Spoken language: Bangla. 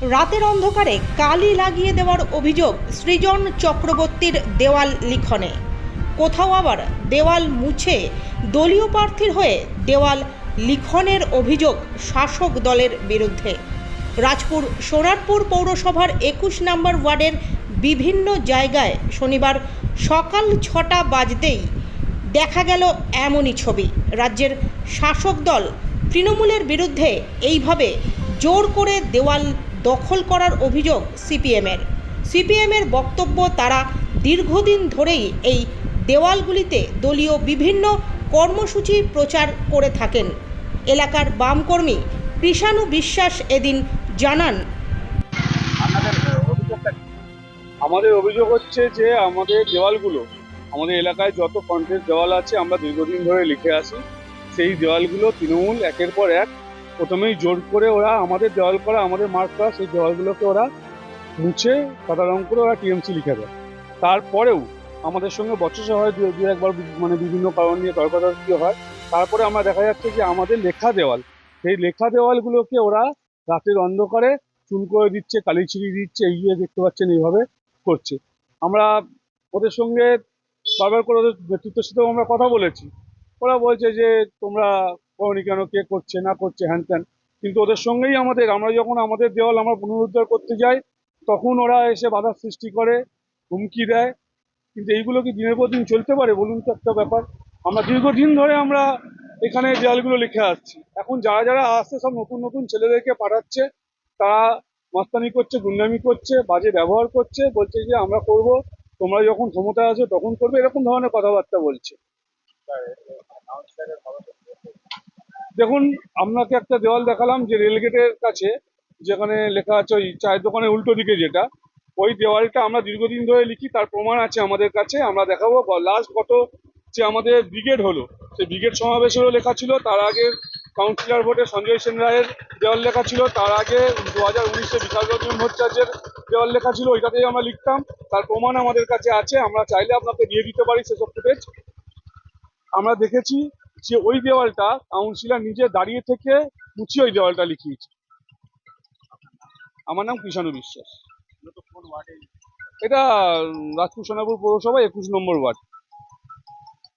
রাতের অন্ধকারে কালি লাগিয়ে দেওয়ার অভিযোগ সৃজন চক্রবর্তীর দেওয়াল লিখনে। কোথাও আবার দেওয়াল মুছে দলীয় প্রার্থীর হয়ে দেওয়াল লিখনের অভিযোগ শাসক দলের বিরুদ্ধে। রাজপুর সোনারপুর পৌরসভার একুশ নম্বর ওয়ার্ডের বিভিন্ন জায়গায় শনিবার সকাল ছটা বাজতেই দেখা গেল এমনই ছবি। রাজ্যের শাসক দল তৃণমূলের বিরুদ্ধে এইভাবে জোর করে দেওয়াল দখল করার অভিযোগ সিপিএমের সিপিএমের বক্তব্য তারা দীর্ঘদিন ধরেই এই দেওয়ালগুলিতে দলীয় বিভিন্ন কর্মসূচি প্রচার করে থাকেন এলাকার বামকর্মী কৃষাণু বিশ্বাস এদিন জানান? আমাদের অভিযোগ হচ্ছে যে আমাদের দেওয়ালগুলো আমাদের এলাকায় যত ফ্রন্টেজ দেওয়াল আছে আমরা দীর্ঘদিন ধরে লিখে আসি সেই দেওয়ালগুলো তৃণমূল একের পর এক প্রথমেই জোর করে ওরা আমাদের দেওয়াল করা, আমাদের মার্ক করা, সেই দেওয়ালগুলোকে ওরা মুছে সাদা রং করে ওরা টিএমসি লিখে দেয়। তারপরেও আমাদের সঙ্গে বচসা হয়, দু দু, একবার মানে বিভিন্ন কারণ নিয়ে তর্কাতর্কি হয়। তারপরে আমরা দেখা যাচ্ছে যে আমাদের লেখা দেওয়াল, সেই লেখা দেওয়ালগুলোকে ওরা রাতের অন্ধকারে চুন করে দিচ্ছে, কালি ছিড়ি দিচ্ছে, এই যে দেখতে পাচ্ছেন এইভাবে করছে। আমরা ওদের সঙ্গে বারবার করে ওদের নেতৃত্বের সাথেও আমরা কথা বলেছি। ওরা বলছে যে তোমরা করনি কেন, কে করছে, না করছে, হ্যান ত্যান। কিন্তু ওদের সঙ্গেই আমাদের, আমরা যখন আমাদের দেওয়াল আমরা পুনরুদ্ধার করতে যাই, তখন ওরা এসে বাধার সৃষ্টি করে, হুমকি দেয়। কিন্তু এইগুলো কি দিনের পর দিন চলতে পারে? বলুন তো একটা ব্যাপার। আমরা দীর্ঘদিন ধরে আমরা এখানে দেওয়ালগুলো লিখে আসছি। এখন যারা যারা আসছে, সব নতুন নতুন ছেলেদেরকে পাঠাচ্ছে। তারা মাস্তানি করছে, গুন্ডামি করছে, বাজে ব্যবহার করছে, বলছে যে আমরা করব, তোমরা যখন ক্ষমতায় আছো তখন করবে, এরকম ধরনের কথাবার্তা বলছে। খবর দেখুন, আপনাকে একটা দেওয়াল দেখালাম যে রেলগেটের কাছে, যেখানে লেখা আছে ওই চায়ের দোকানের উল্টো দিকে যেটা। ওই দেওয়ালটা আমরা দীর্ঘদিন ধরে লিখি, তার প্রমাণ আছে আমাদের কাছে। আমরা দেখাবো লাস্ট গত যে আমাদের ব্রিগেড হলো, সেই ব্রিগেড সমাবেশেরও লেখা ছিল। তার আগে কাউন্সিলর ভোটে সঞ্জয় সেন রায়ের দেওয়াল লেখা ছিল। তার আগে দু হাজার উনিশে বিকাশ রঞ্জন ভট্টাচার্যের দেওয়াল লেখা ছিল। ওইটাতেই আমরা লিখতাম। তার প্রমাণ আমাদের কাছে আছে। আমরা চাইলে আপনাকে দিয়ে দিতে পারি সেসব ফুটেজ আমরা দেখেছি যে ওই দেওয়ালটা কাউন্সিলর নিজে দাঁড়িয়ে থেকে মুছিয়ে ওই দেওয়ালটা লিখিয়েছে। আমার নাম কৃষাণু বিশ্বাস। এটা রাজপুর সোনাপুর পৌরসভা একুশ নম্বর ওয়ার্ড।